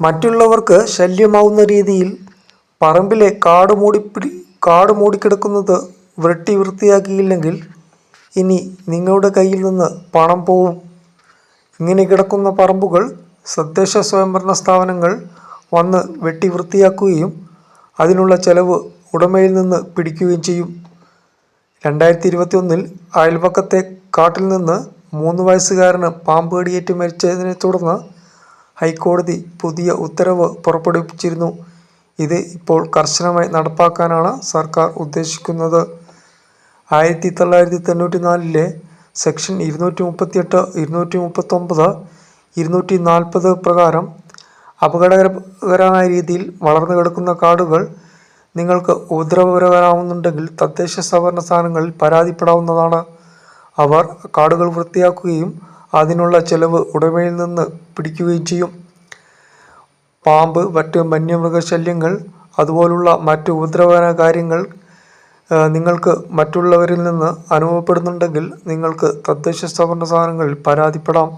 മറ്റുള്ളവർക്ക് ശല്യമാവുന്ന രീതിയിൽ പറമ്പിലെ കാട് മൂടിപ്പിടി കാട് മൂടിക്കിടക്കുന്നത് വെട്ടി വൃത്തിയാക്കിയില്ലെങ്കിൽ ഇനി നിങ്ങളുടെ കയ്യിൽ നിന്ന് പണം പോവും. ഇങ്ങനെ കിടക്കുന്ന പറമ്പുകൾ തദ്ദേശ സ്വയംഭരണ സ്ഥാപനങ്ങൾ വന്ന് വെട്ടി വൃത്തിയാക്കുകയും അതിനുള്ള ചെലവ് ഉടമയിൽ നിന്ന് പിടിക്കുകയും ചെയ്യും. രണ്ടായിരത്തി ഇരുപത്തി ഒന്നിൽ അയൽപക്കത്തെ കാട്ടിൽ നിന്ന് മൂന്ന് വയസ്സുകാരന് പാമ്പ് കടിയേറ്റ് മരിച്ചതിനെ തുടർന്ന് ഹൈക്കോടതി പുതിയ ഉത്തരവ് പുറപ്പെടുവിച്ചിരുന്നു. ഇത് ഇപ്പോൾ കർശനമായി നടപ്പാക്കാനാണ് സർക്കാർ ഉദ്ദേശിക്കുന്നത്. ആയിരത്തി തൊള്ളായിരത്തി തൊണ്ണൂറ്റി നാലിലെ സെക്ഷൻ ഇരുന്നൂറ്റി മുപ്പത്തിയെട്ട് ഇരുന്നൂറ്റി മുപ്പത്തൊമ്പത് ഇരുന്നൂറ്റി നാൽപ്പത് പ്രകാരം അപകടകരമായ രീതിയിൽ വളർന്നു കിടക്കുന്ന കാടുകൾ നിങ്ങൾക്ക് ഉപദ്രവകരമാവുന്നുണ്ടെങ്കിൽ തദ്ദേശ സ്വയംഭരണ സ്ഥാപനങ്ങളിൽ പരാതിപ്പെടാവുന്നതാണ്. അവർ കാടുകൾ വൃത്തിയാക്കുകയും അതിനുള്ള ചെലവ് ഉടമയിൽ നിന്ന് പിടിക്കുകയും ചെയ്യും. പാമ്പ് മറ്റ് വന്യമൃഗശല്യങ്ങൾ അതുപോലുള്ള മറ്റ് ഉപദ്രവകര കാര്യങ്ങൾ നിങ്ങൾക്ക് മറ്റുള്ളവരിൽ നിന്ന് അനുഭവപ്പെടുന്നുണ്ടെങ്കിൽ നിങ്ങൾക്ക് തദ്ദേശ സ്ഥാപന സ്ഥാപനങ്ങളിൽ പരാതിപ്പെടാം.